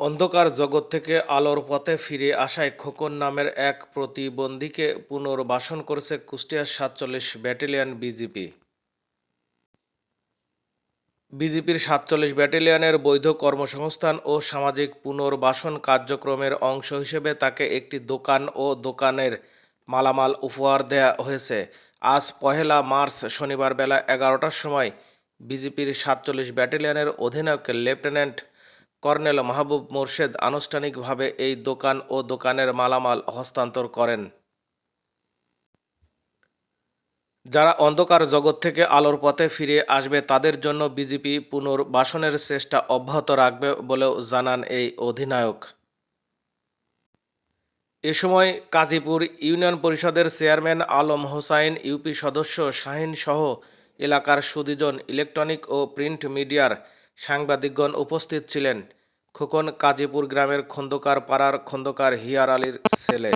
অন্ধকার জগৎ থেকে আলোর পথে ফিরে আসায় খোকন নামের এক প্রতিবন্ধীকে পুনর্বাসন করেছে কুষ্টিয়ার সাতচল্লিশ ব্যাটালিয়ন বিজিপি। বিজিপির সাতচল্লিশ ব্যাটালিয়নের বৈধ কর্মসংস্থান ও সামাজিক পুনর্বাসন কার্যক্রমের অংশ হিসেবে তাকে একটি দোকান ও দোকানের মালামাল উপহার দেয়া হয়েছে। আজ পহেলা মার্চ শনিবার বেলা এগারোটার সময় বিজিপির সাতচল্লিশ ব্যাটালিয়নের অধিনায়ক লেফটেন্যান্ট কর্নেল মাহবুব মোর্শেদ আনুষ্ঠানিকভাবে এই দোকান ও দোকানের মালামাল হস্তান্তর করেন। যারা অন্ধকার জগৎ থেকে আলোর পথে ফিরে আসবে, তাদের জন্য বিজেপি পুনর্বাসনের চেষ্টা অব্যাহত রাখবে বলেও জানান এই অধিনায়ক। এ সময় কাজীপুর ইউনিয়ন পরিষদের চেয়ারম্যান আলম হোসাইন, ইউপি সদস্য শাহিন সহ এলাকার সুদীজন ইলেকট্রনিক ও প্রিন্ট মিডিয়ার সাংবাদিকগণ উপস্থিত ছিলেন খোকন কাজীপুর গ্রামের খন্দকার পাড়ার খন্দকার হিয়ার আলীর ছেলে।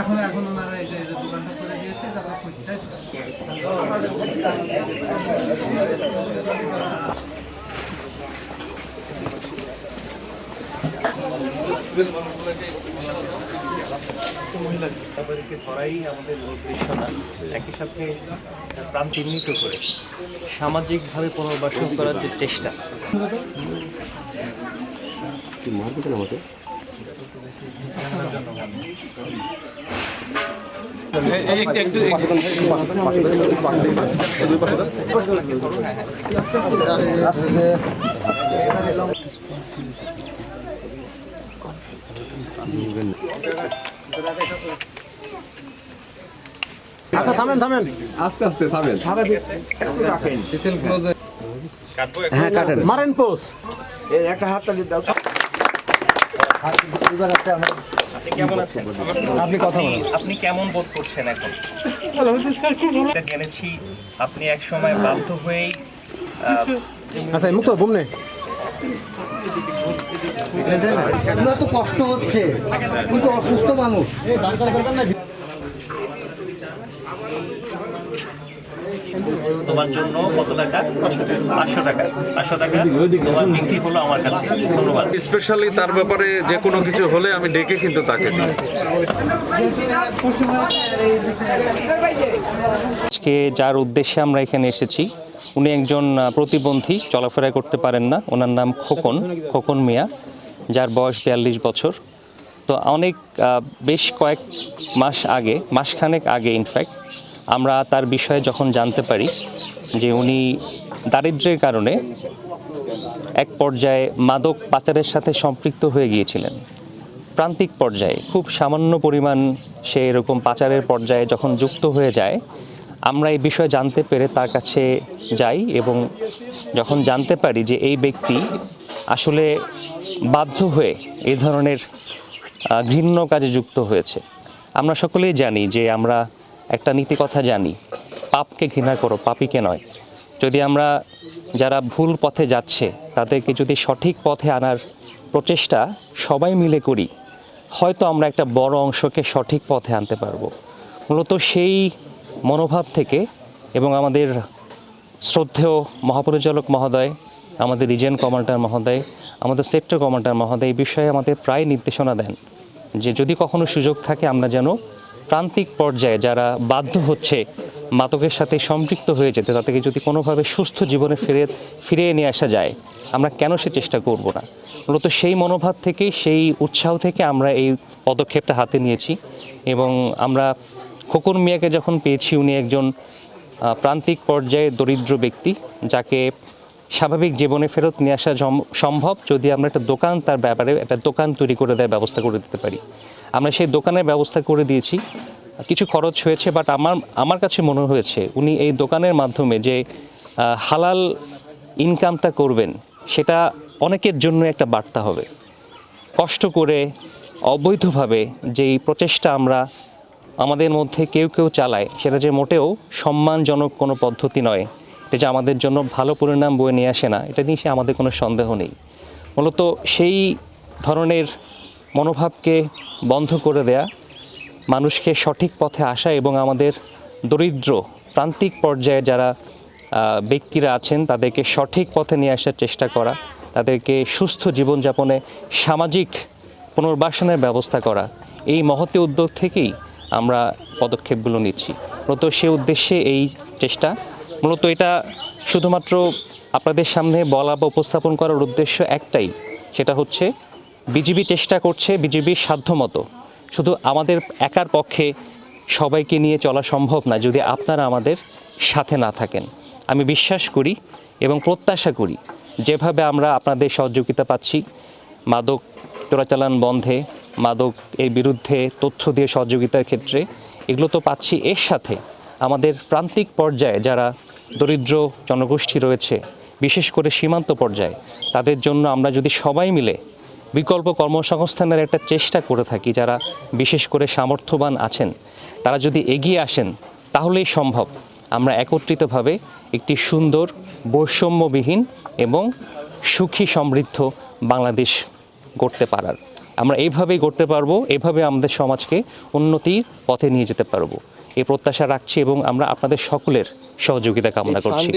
এখন এখন ওনারা এই যে দোকানটা করে দিয়েছে ধরাই আমাদের উদ্দেশ্য না একই সাথে প্রাণ চিহ্নিত করে সামাজিকভাবে পুনর্বাসন করার যে চেষ্টা আচ্ছা থামেন থামেন। আস্তে আস্তে থামেন। হ্যাঁ কাটেন। মারেন পোস। এই একটা হাতটা দাও। আপনি কেমন আছেন? আপনি কথা বলেন। আপনি- আপনি কেমন বোধ করছেন এখন? জেনেছি আপনি এক সময় বাধ্য হয়েই আচ্ছা মুক্ত তো কষ্ট হচ্ছে। কিন্তু অসুস্থ মানুষ। তোমার জন্য কত টাকা? পাঁচশো টাকা। পাঁচশো টাকা। তোমার বিক্রি হলো আমার কাছে। ধন্যবাদ। স্পেশালি তার ব্যাপারে যে কোনো কিছু হলে আমি ডেকে কিন্তু তাকে আজকে যার উদ্দেশ্যে আমরা এখানে এসেছি উনি একজন প্রতিবন্ধী চলাফেরা করতে পারেন না। ওনার নাম খোকন খোকন মিয়া যার বয়স বিয়াল্লিশ বছর। তো অনেক বেশ কয়েক মাস আগে মাসখানেক আগে ইনফ্যাক্ট আমরা তার বিষয়ে যখন জানতে পারি যে উনি দারিদ্র্যের কারণে এক পর্যায়ে মাদক পাচারের সাথে সম্পৃক্ত হয়ে গিয়েছিলেন, প্রান্তিক পর্যায়ে, খুব সামান্য পরিমাণ সে এরকম পাচারের পর্যায়ে যখন যুক্ত হয়ে যায়, আমরা এই বিষয়ে জানতে পেরে তার কাছে যাই এবং যখন জানতে পারি যে এই ব্যক্তি আসলে বাধ্য হয়ে এই ধরনের ঘৃণ্য কাজে যুক্ত হয়েছে। আমরা সকলেই জানি যে আমরা একটা নীতি কথা জানি, পাপকে ঘৃণা করো, পাপিকে নয়। যদি আমরা যারা ভুল পথে যাচ্ছে, তাদেরকে যদি সঠিক পথে আনার প্রচেষ্টা সবাই মিলে করি, হয়তো আমরা একটা বড় অংশকে সঠিক পথে আনতে পারব। মূলত সেই মনোভাব থেকে এবং আমাদের শ্রদ্ধেয় মহাপরিচালক মহোদয়, আমাদের রিজিয়ন কমান্ডার মহোদয়, আমাদের সেক্টর কমান্ডার মহোদয় এই বিষয়ে আমাদের প্রায় নির্দেশনা দেন যে যদি কখনো সুযোগ থাকে, আমরা যেন প্রান্তিক পর্যায়ে যারা বাধ্য হচ্ছে মাদকের সাথে সম্পৃক্ত হয়ে যেতে, তাদেরকে যদি কোনোভাবে সুস্থ জীবনে ফিরে, ফিরিয়ে নিয়ে আসা যায়, আমরা কেন সে চেষ্টা করব না? মূলত সেই মনোভাব থেকে, সেই উৎসাহ থেকে আমরা এই পদক্ষেপটা হাতে নিয়েছি এবং আমরা খোকন মিয়াকে যখন পেয়েছি, উনি একজন প্রান্তিক পর্যায়ে দরিদ্র ব্যক্তি, যাকে স্বাভাবিক জীবনে ফেরত নিয়ে আসা সম্ভব যদি আমরা একটা দোকান, তার ব্যাপারে একটা দোকান তৈরি করে দেওয়ার ব্যবস্থা করে দিতে পারি। আমরা সেই দোকানের ব্যবস্থা করে দিয়েছি। কিছু খরচ হয়েছে বাট আমার আমার কাছে মনে হয়েছে উনি এই দোকানের মাধ্যমে যে হালাল ইনকামটা করবেন, সেটা অনেকের জন্য একটা বার্তা হবে। কষ্ট করে, অবৈধভাবে যেই প্রচেষ্টা আমরা আমাদের মধ্যে কেউ কেউ চালায়, সেটা যে মোটেও সম্মানজনক কোনো পদ্ধতি নয়। এটা যে আমাদের জন্য ভালো পরিণাম বয়ে নিয়ে আসে না, এটা নিয়ে সে আমাদের কোনো সন্দেহ নেই। মূলত সেই ধরনের মনোভাবকে বন্ধ করে দেয়া, মানুষকে সঠিক পথে আসা এবং আমাদের দরিদ্র, প্রান্তিক পর্যায়ে যারা ব্যক্তিরা আছেন, তাদেরকে সঠিক পথে নিয়ে আসার চেষ্টা করা, তাদেরকে সুস্থ জীবনযাপনে সামাজিক পুনর্বাসনের ব্যবস্থা করা, এই মহতি উদ্যোগ থেকেই আমরা পদক্ষেপগুলো নিচ্ছি। মূলত সে উদ্দেশ্যে এই চেষ্টা। মূলত এটা শুধুমাত্র আপনাদের সামনে বলা বা উপস্থাপন করার উদ্দেশ্য একটাই, সেটা হচ্ছে বিজিবি চেষ্টা করছে, বিজিবির সাধ্যমতো। শুধু আমাদের একার পক্ষে সবাইকে নিয়ে চলা সম্ভব না, যদি আপনারা আমাদের সাথে না থাকেন। আমি বিশ্বাস করি এবং প্রত্যাশা করি, যেভাবে আমরা আপনাদের সহযোগিতা পাচ্ছি, মাদক চোরাচালান বন্ধে, মাদক এর বিরুদ্ধে তথ্য দিয়ে সহযোগিতার ক্ষেত্রে, এগুলো তো পাচ্ছি এর সাথে। আমাদের প্রান্তিক পর্যায়ে যারা দরিদ্র জনগোষ্ঠী রয়েছে, বিশেষ করে সীমান্ত পর্যায়ে, তাদের জন্য আমরা যদি সবাই মিলে বিকল্প কর্মসংস্থানের একটা চেষ্টা করে থাকি যারা বিশেষ করে সামর্থ্যবান আছেন। তারা যদি এগিয়ে আসেন তাহলেই সম্ভব। আমরা একত্রিতভাবে একটি সুন্দর বৈষম্যবিহীন এবং সুখী সমৃদ্ধ বাংলাদেশ গড়তে পারার। আমরা এইভাবেই গড়তে পারব এভাবে আমাদের সমাজকে উন্নতির পথে নিয়ে যেতে পারব। এই প্রত্যাশা রাখছি এবং আমরা আপনাদের সকলের সহযোগিতা কামনা করছি।